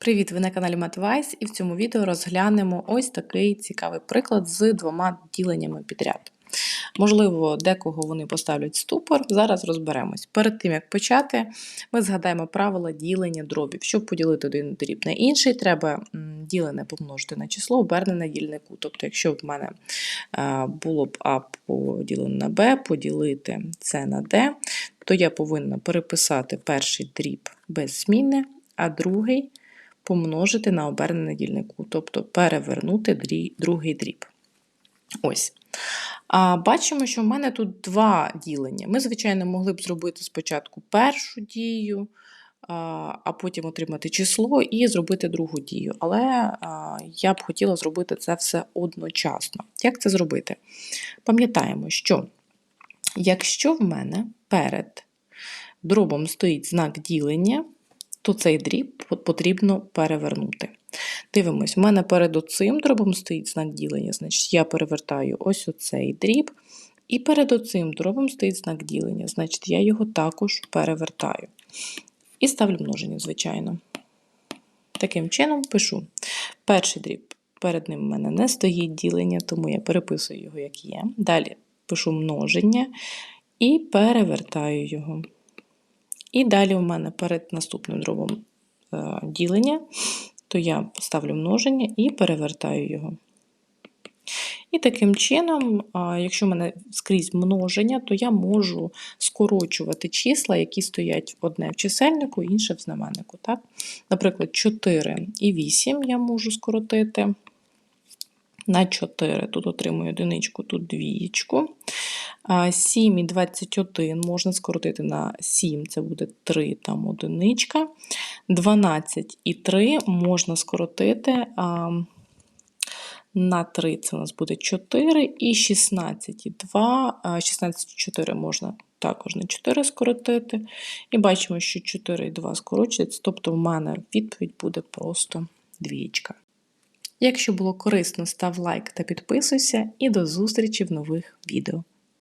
Привіт! Ви на каналі MatWise і в цьому відео розглянемо ось такий цікавий приклад з двома діленнями підряд. Можливо, декого вони поставлять ступор, зараз розберемось. Перед тим, як почати, ми згадаємо правила ділення дробів. Щоб поділити один дріб на інший, треба ділене помножити на число, обернене на дільнику. Тобто, якщо в мене е, було б А поділене на Б, поділити С на Д, то я повинна переписати перший дріб без зміни, а другий помножити на обернене дільнику, тобто перевернути другий дріб. Ось. А Бачимо, що в мене тут два ділення. Ми, звичайно, могли б зробити спочатку першу дію, а потім отримати число і зробити другу дію. Але я б хотіла зробити це все одночасно. Як це зробити? Пам'ятаємо, що якщо в мене перед дробом стоїть знак ділення, то цей дріб потрібно перевернути. Дивимось, в мене перед оцим дробом стоїть знак ділення, значить я перевертаю ось оцей дріб, і перед оцим дробом стоїть знак ділення, значить я його також перевертаю. І ставлю множення, звичайно. Таким чином пишу. Перший дріб, перед ним в мене не стоїть ділення, тому я переписую його, як є. Далі пишу множення і перевертаю його. І далі у мене перед наступним дробом е, ділення, то я ставлю множення і перевертаю його. І таким чином, якщо в мене скрізь множення, то я можу скорочувати числа, які стоять одне в чисельнику, інше в знаменнику. Так? Наприклад, 4 і 8 я можу скоротити на 4. Тут отримую одиничку, тут двієчку. 7 і 21 можна скоротити на 7, це буде 3 там одиничка. 12 і 3 можна скоротити на 3 це у нас буде 4, і 16 і 2, 16 і 4 можна також на 4 скоротити. І бачимо, що 4 і 2 скорочується, тобто в мене відповідь буде просто двічка. Якщо було корисно, став лайк та підписуйся, і до зустрічі в нових відео.